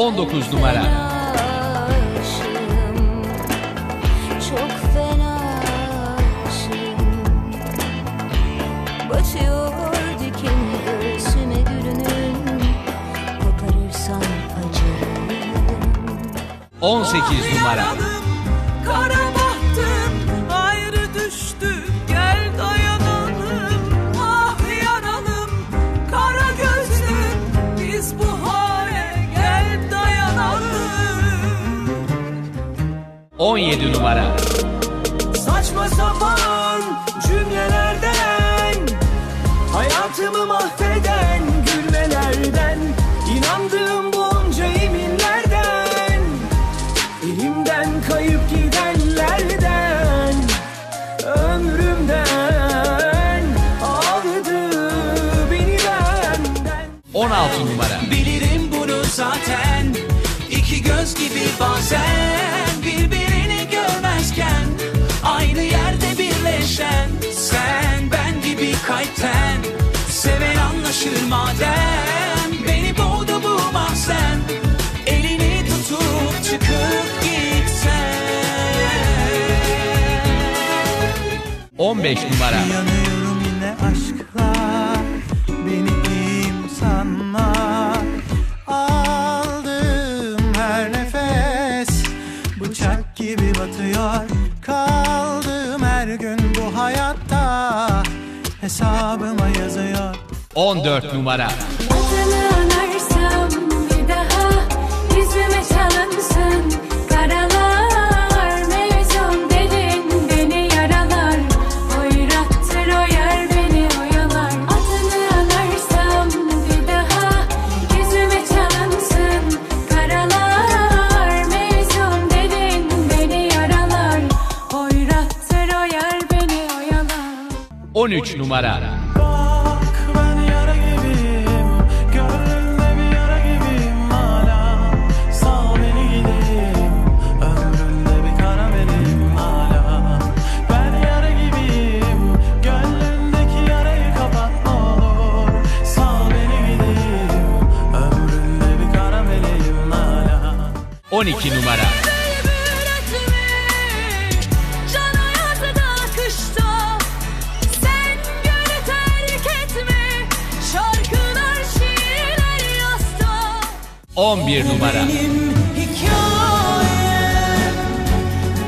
19 numara. Aşığım, çok fena 17 17 17 kalpten seven anlaşır madem. Beni boğdu bu mahzen elini tutup çıkıp gitsen. 15 numara. Yanıyorum yine aşkla Hesabıma yazıyor 14 numara. Adını 13 numara. On iki numara. 11 numara. Benim hikayem,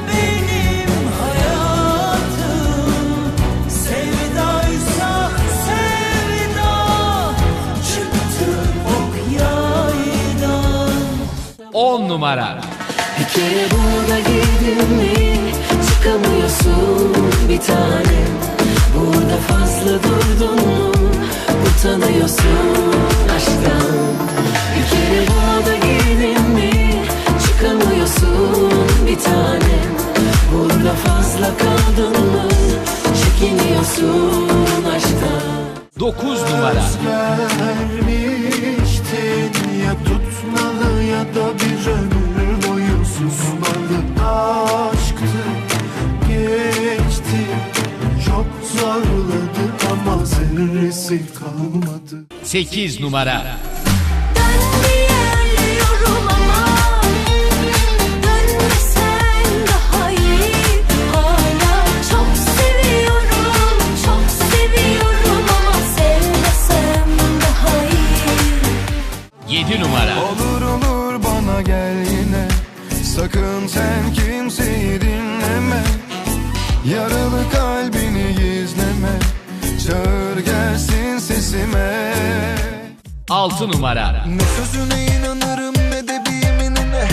benim hayatım Sevdaysa sevda, çıktı ok yaydan 10 numara. Bir kere burada girdin mi çıkamıyorsun bir tanem Burada fazla durdun mu utanıyorsun aşktan. Bir kere burada girdin mi çıkamıyorsun bir tanem Burada fazla kaldın mı çekiniyorsun aşktan. 9 numara. Ama Sevmesem daha iyi. 7 numara. Olur olur bana gel yine. Sakın sen kimseyi 6 numara. Ne sözüne inanırım ne de bir yeminine.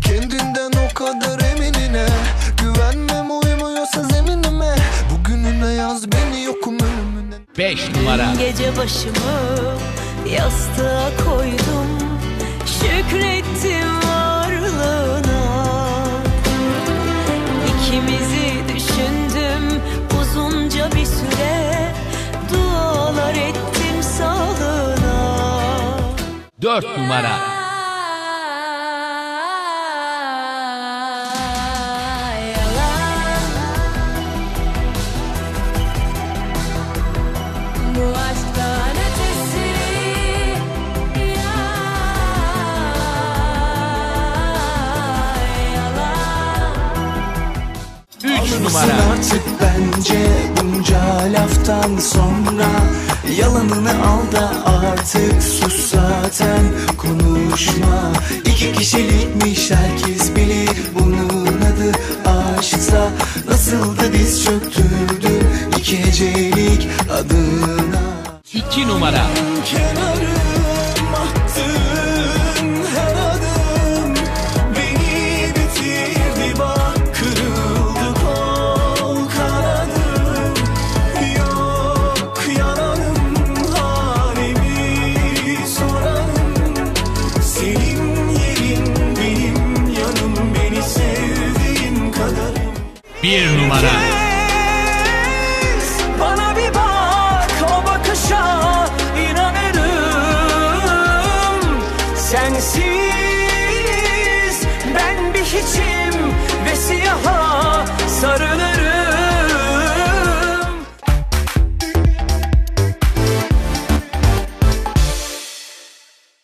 Kendinden o kadar eminine. Güvenmem uymuyorsa zeminime. Bugününe yaz beni yokum ölümüne 5 numara. Gece başımı yastığa koydum. Şükrettim 4 numara. Numara. artık bence bunca laftan sonra. Yalanını al da artık sus zaten konuşma. İki kişilikmiş herkes bilir bunun adı aşksa. Nasıl da diz çöktürdü iki hecelik adına. 2 numara. Kenarım Bir numara. Kes, bana bir bak o bakışa inanırım. Sensiz ben bir hiçim.